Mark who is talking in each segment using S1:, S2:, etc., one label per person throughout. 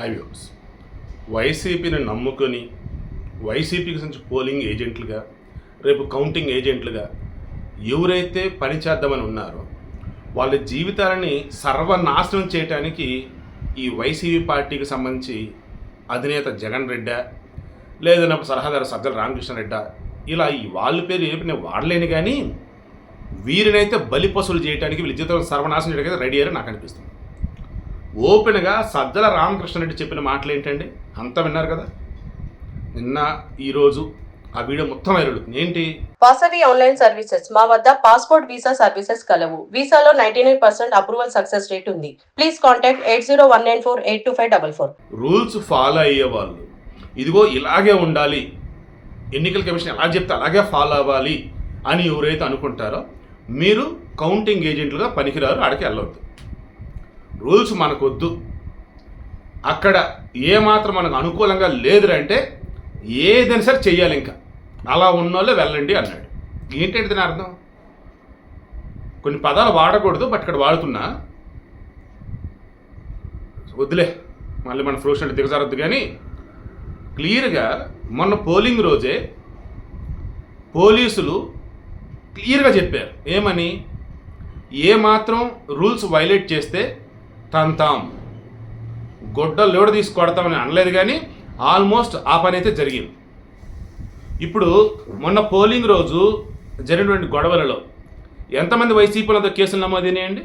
S1: హైవ్యూస్ వైసీపీని నమ్ముకొని వైసీపీకి సంబంధించి పోలింగ్ ఏజెంట్లుగా రేపు కౌంటింగ్ ఏజెంట్లుగా ఎవరైతే పనిచేద్దామని ఉన్నారో వాళ్ళ జీవితాలని సర్వనాశనం చేయటానికి ఈ వైసీపీ పార్టీకి సంబంధించి అధినేత జగన్ రెడ్డా లేదా సలహాదారు సజ్జల రామకృష్ణ రెడ్డా ఇలా ఈ వాళ్ళ పేరు ఏపీ నేను వాడలేను కానీ వీరినైతే బలిపసులు చేయడానికి వీళ్ళ జీవితంలో సర్వనాశనం చేయడానికి రెడీ అని నాకు అనిపిస్తుంది. ఓపెన్గా సజ్జల రామకృష్ణరెడ్డి చెప్పిన మాటలు ఏంటండి అంతా విన్నారు కదా? నిన్న ఈరోజు ఆ వీడియో మొత్తం వైరల్ ఏంటి?
S2: Vasavi online services. మా వద్ద పాస్పోర్ట్ వీసా సర్వీసెస్ కలవు. వీసాలో ninety nine percent approval success rate ఉంది. Please contact eight zero one nine four eight two five double four.
S1: Rules follow అయ్యే వాళ్ళు. ఇదిగో ఇలాగే ఉండాలి. ఎన్నికల కమిషన్ ఎలా చెప్తే అలాగే ఫాలో అవ్వాలి అని ఎవరైతే అనుకుంటారో మీరు కౌంటింగ్ ఏజెంట్లుగా పనికిరారు ఆడికి వెళ్ళొద్దు రూల్స్ మనకొద్దు. అక్కడ ఏమాత్రం మనకు అనుకూలంగా లేదురంటే ఏదైనా సరే చెయ్యాలి ఇంకా. అలా ఉన్నోళ్ళే వెళ్ళండి అన్నాడు. ఏంటంటే దీని అర్థం? కొన్ని పదాలు వాడకూడదు బట్ ఇక్కడ వాడుతున్నా. వద్దులే మళ్ళీ మన ఫ్రూట్స్ అంటే దిగజారద్దు కానీ క్లియర్గా మొన్న పోలింగ్ రోజే పోలీసులు క్లియర్గా చెప్పారు. ఏమని? ఏ మాత్రం రూల్స్ వైలేట్ చేస్తే తంతాం గొడ్డ లోడు తీసి కొడతామని అనలేదు కానీ ఆల్మోస్ట్ ఆ పని అయితే జరిగింది. ఇప్పుడు మొన్న పోలింగ్ రోజు జరిగినటువంటి గొడవలలో ఎంతమంది వైసీపీలతో కేసులు నమోదైనాయండి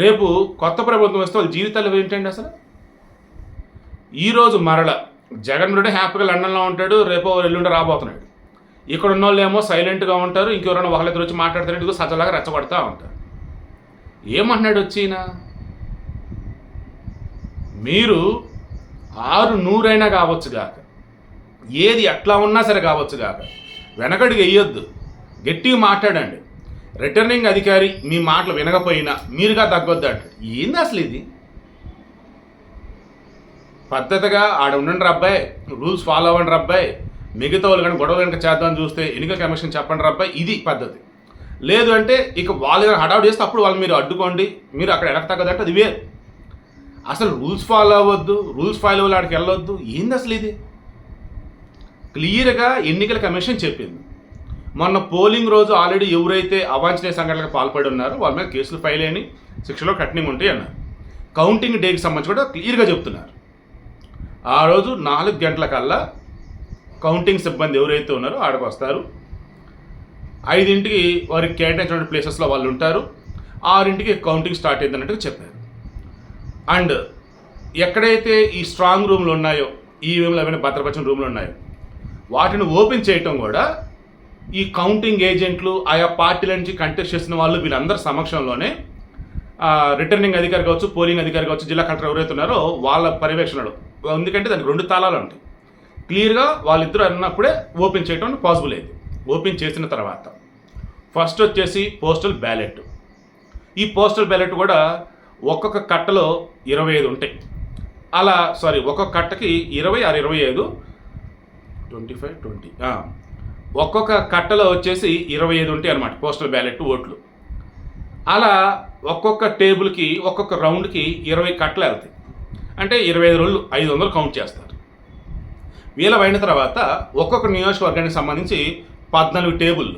S1: రేపు కొత్త ప్రభుత్వం వస్తే వాళ్ళ జీవితాలు ఏంటండి అసలు? ఈరోజు మరల జగన్ రెడ్డి హ్యాపీగా లండన్లో ఉంటాడు రేపు ఎల్లుండి రాబోతున్నాడు. ఇక్కడ ఉన్న వాళ్ళు ఏమో సైలెంట్గా ఉంటారు ఇంకెవరైనా ఒకళ్ళిద్దరు వచ్చి మాట్లాడుతున్నట్టు సజలాగా రెచ్చగొడతా ఉంటారు. ఏమంటున్నాడు వచ్చినా మీరు ఆరు నూరైనా కావచ్చు కాక ఏది ఎట్లా ఉన్నా సరే కావచ్చు కాక వెనకడికి వెయ్యొద్దు గట్టిగా మాట్లాడండి. రిటర్నింగ్ అధికారి మీ మాటలు వినకపోయినా మీరుగా తగ్గొద్దు అంటాడు. ఏంది అసలు ఇది? పద్ధతిగా ఆడ ఉండండి రబ్బాయి. రూల్స్ ఫాలో అవ్వండి రబ్బాయి. మిగతా వాళ్ళు కానీ గొడవ కనుక చేద్దామని చూస్తే ఎన్నికల కమిషన్ చెప్పండి రబ్బాయి. ఇది పద్ధతి. లేదు అంటే ఇక వాళ్ళు ఏదైనా హడావుడు చేస్తే అప్పుడు వాళ్ళు మీరు అడ్డుకోండి. మీరు అక్కడ ఎడక తగ్గదంటే అది వేరు. అసలు రూల్స్ ఫాలో అవ్వద్దు రూల్స్ ఫాలో అవ్వాలి ఆడికి వెళ్ళొద్దు. ఏంది అసలు ఇది? క్లియర్గా ఎన్నికల కమిషన్ చెప్పింది. మొన్న పోలింగ్ రోజు ఆల్రెడీ ఎవరైతే అవాంఛనీయ సంఘటనలకు పాల్పడి ఉన్నారో వాళ్ళ మీద కేసులు ఫైల్ అయిన శిక్షలో కఠినంగా ఉంటాయి అన్నారు. కౌంటింగ్ డేకి సంబంధించి కూడా క్లియర్గా చెప్తున్నారు. ఆ రోజు నాలుగు గంటల కల్లా కౌంటింగ్ సిబ్బంది ఎవరైతే ఉన్నారో ఆడకు వస్తారు. ఐదింటికి వారికి కేటాయించిన ప్లేసెస్లో వాళ్ళు ఉంటారు. ఆరింటికి కౌంటింగ్ స్టార్ట్ అయింది అన్నట్టుగా చెప్పారు. అండ్ ఎక్కడైతే ఈ స్ట్రాంగ్ రూమ్లు ఉన్నాయో ఈవీఎంలు ఏమైనా భద్రపరిచిన రూమ్లు ఉన్నాయో వాటిని ఓపెన్ చేయటం కూడా ఈ కౌంటింగ్ ఏజెంట్లు ఆయా పార్టీల నుంచి కంటెస్ట్ చేసిన వాళ్ళు వీళ్ళందరి సమక్షంలోనే రిటర్నింగ్ అధికారి కావచ్చు పోలింగ్ అధికారి కావచ్చు జిల్లా కలెక్టర్ ఎవరైతే ఉన్నారో వాళ్ళ పర్యవేక్షణలో. ఎందుకంటే దానికి రెండు తాళాలు ఉంటాయి. క్లియర్గా వాళ్ళిద్దరు అన్నప్పుడే ఓపెన్ చేయడం పాసిబుల్ అయింది ఓపెన్ చేసిన తర్వాత. ఫస్ట్ వచ్చేసి పోస్టల్ బ్యాలెట్. ఈ పోస్టల్ బ్యాలెట్ కూడా ఒక్కొక్క కట్టలో ఇరవై ఐదు ఉంటాయి. అలా సారీ ఒక్కొక్క కట్టకి ఇరవై ఆరు ఇరవై ఐదు ట్వంటీ ఫైవ్ ట్వంటీ ఒక్కొక్క కట్టలో వచ్చేసి ఇరవై ఐదు ఉంటాయి అనమాట పోస్టల్ బ్యాలెట్ ఓట్లు. అలా ఒక్కొక్క టేబుల్కి ఒక్కొక్క రౌండ్కి ఇరవై కట్టలు వెళ్తాయి. అంటే ఇరవై ఐదు రోజులు ఐదు వందలు కౌంట్ చేస్తారు. వీలవైన తర్వాత ఒక్కొక్క నియోజకవర్గానికి సంబంధించి పద్నాలుగు టేబుల్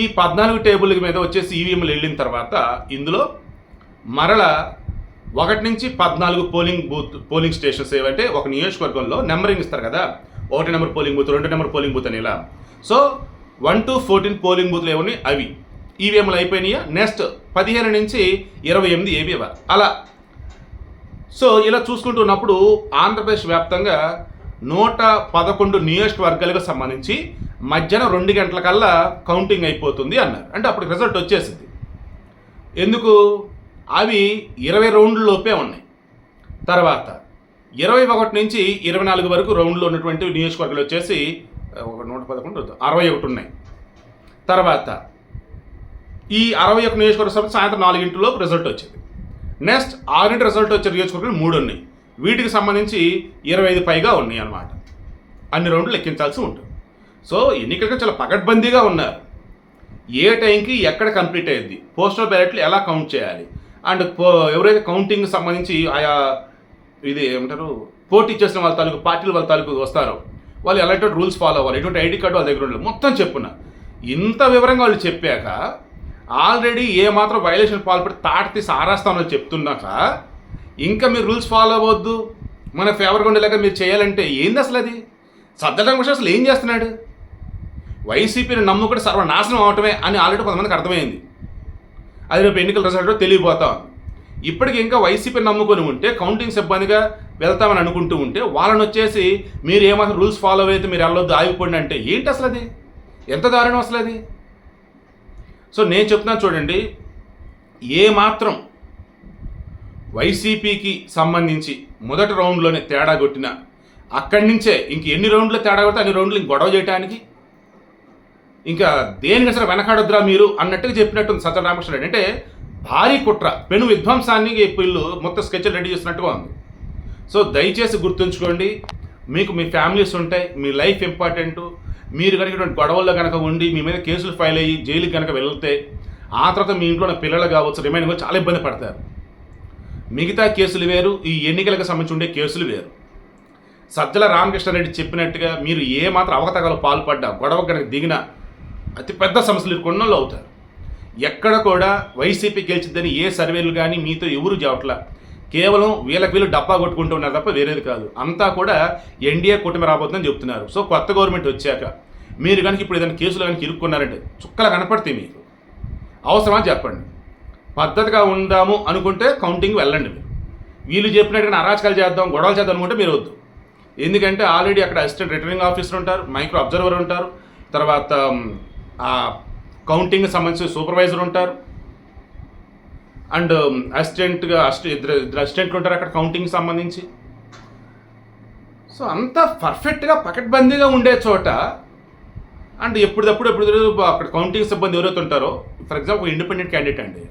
S1: ఈ పద్నాలుగు టేబుల్ మీద వచ్చేసి ఈవీఎంలు వెళ్ళిన తర్వాత ఇందులో మరల ఒకటి నుంచి పద్నాలుగు పోలింగ్ బూత్ పోలింగ్ స్టేషన్స్ ఏవంటే ఒక నియోజకవర్గంలో నెంబరింగ్ ఇస్తారు కదా. ఒకటి నెంబర్ పోలింగ్ బూత్ రెండు నెంబర్ పోలింగ్ బూత్ అని ఇలా so one two fourteen polling బూత్లు ఏమని అవి. ఈవీఎంలు అయిపోయినాయా? నెక్స్ట్ పదిహేను నుంచి ఇరవై ఎనిమిది ఏవి? అలా. సో ఇలా చూసుకుంటున్నప్పుడు ఆంధ్రప్రదేశ్ వ్యాప్తంగా నూట పదకొండు నియోజకవర్గాలకు సంబంధించి మధ్యాహ్నం రెండు గంటల కల్లా కౌంటింగ్ అయిపోతుంది అన్నారు. అంటే అప్పుడు రిజల్ట్ వచ్చేసింది. ఎందుకు? అవి ఇరవై రౌండ్ల లోపే ఉన్నాయి. తర్వాత ఇరవై ఒకటి నుంచి ఇరవై నాలుగు వరకు రౌండ్లో ఉన్నటువంటి నియోజకవర్గాలు వచ్చేసి ఒక నూట పదకొండు అరవై ఒకటి ఉన్నాయి. తర్వాత ఈ అరవై ఒక నియోజకవర్గ సభ సాయంత్రం నాలుగింటిలో రిజల్ట్ వచ్చింది. నెక్స్ట్ ఆరింటి రిజల్ట్ వచ్చే నియోజకవర్గాలు మూడు ఉన్నాయి. వీటికి సంబంధించి ఇరవై ఐదు పైగా ఉన్నాయి అన్నమాట. అన్ని రౌండ్లు లెక్కించాల్సి ఉంటుంది. సో ఎన్నికలకు చాలా పకడ్బందీగా ఉన్నారు. ఏ టైంకి ఎక్కడ కంప్లీట్ అయ్యింది? పోస్టల్ బ్యాలెట్లు ఎలా కౌంట్ చేయాలి? అండ్ ఎవరైతే కౌంటింగ్ సంబంధించి ఆయా ఇది ఏమంటారు పోటీ చేసిన వాళ్ళ తాలూకు పార్టీలు వాళ్ళ తాలూకు వస్తారో వాళ్ళు ఎలాంటి రూల్స్ ఫాలో అవ్వాలి ఎటువంటి ఐడి కార్డు వాళ్ళ దగ్గర ఉండాలి మొత్తం చెప్పున. ఇంత వివరంగా వాళ్ళు చెప్పాక ఆల్రెడీ ఏ మాత్రం వైలేషన్ పాల్పడి తాట తీసి ఆరాస్తామని చెప్తున్నాక ఇంకా మీరు రూల్స్ ఫాలో అవ్వద్దు మన ఫేవర్గా ఉండేలాగా మీరు చేయాలంటే ఏంది అసలు అది? సద్దడం అసలు ఏం చేస్తున్నాడు? వైసీపీని నమ్ముకుంటే సర్వనాశనం అవటమే అని ఆల్రెడీ కొంతమందికి అర్థమైంది. అది రేపు ఎన్నికల రిజల్ట్ తెలియపోతాం ఇప్పటికి ఇంకా వైసీపీ నమ్ముకొని ఉంటే కౌంటింగ్ సిబ్బందిగా వెళ్తామని అనుకుంటూ ఉంటే వాళ్ళని వచ్చేసి మీరు ఏమాత్రం రూల్స్ ఫాలో అయితే మీరు వెళ్ళొద్దు ఆగిపోండి అంటే ఏంటి అసలు అది? ఎంత దారుణం అసలు అది? సో నేను చెప్తున్నాను చూడండి ఏ మాత్రం వైసీపీకి సంబంధించి మొదటి రౌండ్లోనే తేడా కొట్టిన అక్కడి నుంచే ఇంక ఎన్ని రౌండ్లు తేడా కొడితే అన్ని రౌండ్లు ఇంక గొడవ చేయడానికి ఇంకా దేనికి అసలు వెనకాడొద్దురా మీరు అన్నట్టుగా చెప్పినట్టు సత్య రామకృష్ణ రెడ్డి అంటే భారీ కుట్ర పెను విధ్వంసాన్ని వీళ్ళు మొత్తం స్కెచ్లు రెడీ చేసినట్టుగా ఉంది. సో దయచేసి గుర్తుంచుకోండి మీకు మీ ఫ్యామిలీస్ ఉంటాయి మీ లైఫ్ ఇంపార్టెంట్ మీరు కనుక ఇటువంటి గొడవల్లో కనుక ఉండి మీ మీద కేసులు ఫైల్ అయ్యి జైలుకి కనుక వెళ్తే ఆ తర్వాత మీ ఇంట్లో ఉన్న పిల్లలు కావచ్చు రిమైనింగ్ కూడా చాలా ఇబ్బంది పడతారు. మిగతా కేసులు వేరు ఈ ఎన్నికలకు సంబంధించి ఉండే కేసులు వేరు. సజ్జల రామకృష్ణారెడ్డి చెప్పినట్టుగా మీరు ఏ మాత్రం పాల్పడ్డా గొడవ కనుక దిగినా అతిపెద్ద సమస్యలు కొన్నోళ్ళు అవుతారు. ఎక్కడ కూడా వైసీపీ గెలిచిద్దని ఏ సర్వేలు కానీ మీతో ఎవరు చెప్పట్లా? కేవలం వీళ్ళకి వీళ్ళు డబ్బా కొట్టుకుంటూ ఉన్నారు తప్ప వేరేది కాదు. అంతా కూడా ఎన్డీఏ కూటమి రాబోతుందని చెప్తున్నారు. సో కొత్త గవర్నమెంట్ వచ్చాక మీరు కనుక ఇప్పుడు ఏదైనా కేసులు కనుక ఇరుక్కున్నారంటే చుక్కలు కనపడతాయి మీకు. అవసరమా చెప్పండి. పద్ధతిగా ఉందాము అనుకుంటే కౌంటింగ్ వెళ్ళండి మీరు. వీళ్ళు చెప్పినట్టుగా అరాచకాలు చేద్దాం గొడవలు చేద్దాం అనుకుంటే మీరు వద్దు. ఎందుకంటే ఆల్రెడీ అక్కడ అసిస్టెంట్ రిటర్నింగ్ ఆఫీసర్ ఉంటారు మైక్రో అబ్జర్వర్ ఉంటారు. తర్వాత కౌంటింగ్ సంబంధించిన సూపర్వైజర్ ఉంటారు. అండ్ అసిస్టెంట్గా అసిస్టెంట్ ఇద్దరు ఇద్దరు అసిస్టెంట్లు ఉంటారు అక్కడ కౌంటింగ్ సంబంధించి. సో అంత పర్ఫెక్ట్గా పకడ్బందీగా ఉండే చోట అండ్ ఎప్పుడప్పుడు ఎప్పుడు అక్కడ కౌంటింగ్ సిబ్బంది ఎవరైతే ఉంటారో ఫర్ ఎగ్జాంపుల్ ఇండిపెండెంట్ క్యాండిడేట్ అండి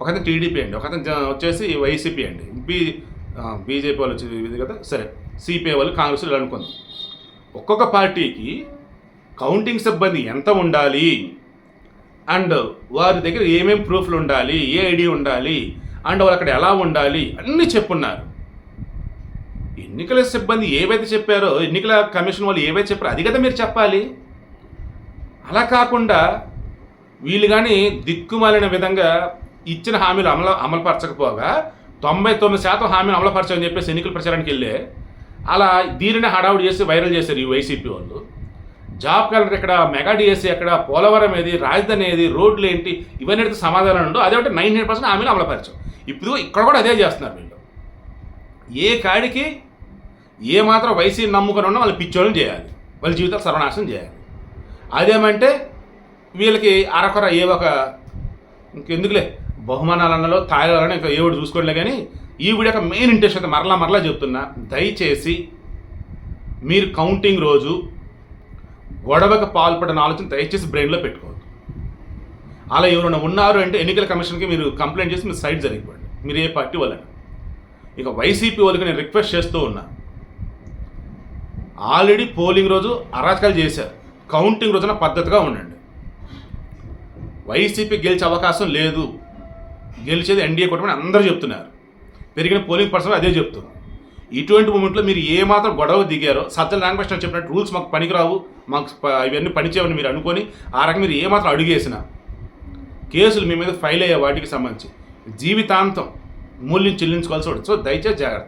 S1: ఒకతను టీడీపీ అండి ఒకతను వచ్చేసి వైసీపీ అండి బీ బీజేపీ వాళ్ళు వచ్చి ఇది కదా సరే సిపిఐ వాళ్ళు కాంగ్రెస్ వాళ్ళు అనుకుందాం. ఒక్కొక్క పార్టీకి కౌంటింగ్ సిబ్బంది ఎంత ఉండాలి? అండ్ వారి దగ్గర ఏమేమి ప్రూఫ్లు ఉండాలి? ఏ ఐడి ఉండాలి? అండ్ వాళ్ళు అక్కడ ఎలా ఉండాలి? అన్నీ చెప్పున్నారు. ఎన్నికల సిబ్బంది ఏవైతే చెప్పారో ఎన్నికల కమిషన్ వాళ్ళు ఏవైతే చెప్పారో అది కదా మీరు చెప్పాలి. అలా కాకుండా వీళ్ళు కానీ దిక్కుమాలిన విధంగా ఇచ్చిన హామీలు అమలు అమలుపరచకపోగా తొంభై తొమ్మిది శాతం హామీలు అమలుపరచని చెప్పేసి ఎన్నికల ప్రచారానికి వెళ్ళే అలా దీనిని హడావుడి చేసి వైరల్ చేశారు ఈ వైసీపీ వాళ్ళు. జాబ్ క్యాలెండర్ ఎక్కడ మెగా డిఎస్సీ ఎక్కడ పోలవరం ఏది రాజధాని ఏది రోడ్లు ఏంటి ఇవన్నీ అయితే సమాధానం ఉండవు. అదే ఒకటి నైన్ హండ్రెడ్ పర్సెంట్ ఆమెను అమలుపరచం ఇప్పుడు ఇక్కడ కూడా అదే చేస్తున్నారు వీళ్ళు. ఏ కాడికి ఏ మాత్రం వైసీని నమ్ముకొని ఉన్నా వాళ్ళు పిచ్చోళ్ళని చేయాలి. వాళ్ళ జీవితాలు సర్వనాశనం చేయాలి. అదేమంటే వీళ్ళకి అరకొర ఏ ఒక ఇంకెందుకులే బహుమానాలన్నలో తాగాలని ఇంకా ఏ ఒకటి కానీ ఈ వీడియో యొక్క మెయిన్ ఇంట్రెస్ట్ అయితే మరలా మరలా చెప్తున్నా. దయచేసి మీరు కౌంటింగ్ రోజు గొడవకు పాల్పడిన ఆలోచన దయచేసి బ్రెయిన్లో పెట్టుకోండి అలా ఎవరైనా ఉన్నారు అంటే ఎన్నికల కమిషన్కి మీరు కంప్లైంట్ చేసి మీరు సైడ్ జరిగిపోండి. మీరు ఏ పార్టీ వాళ్ళని? ఇక వైసీపీ వాళ్ళకి నేను రిక్వెస్ట్ చేస్తూ ఉన్నా. ఆల్రెడీ పోలింగ్ రోజు అరాచకాలు చేశారు. కౌంటింగ్ రోజున పద్ధతిగా ఉండండి. వైసీపీ గెలిచే అవకాశం లేదు. గెలిచేది ఎన్డీఏ కూటమి అందరూ చెప్తున్నారు. పెరిగిన పోలింగ్ పర్సన్ అదే చెప్తున్నారు. ఇటువంటి మూమెంట్లో మీరు ఏమాత్రం గొడవ దిగారో సజ్జల రామకృష్ణ చెప్పినట్టు రూల్స్ మాకు పనికిరావు. మాకు ఇవన్నీ పనిచేయమని మీరు అనుకొని ఆ రకంగా మీరు ఏమాత్రం మాత్రం కేసులు మీ మీద ఫైల్ అయ్యే వాటికి సంబంధించి జీవితాంతం మూల్యం చెల్లించుకోవాల్సి ఉంటుంది సో దయచేసి జాగ్రత్త.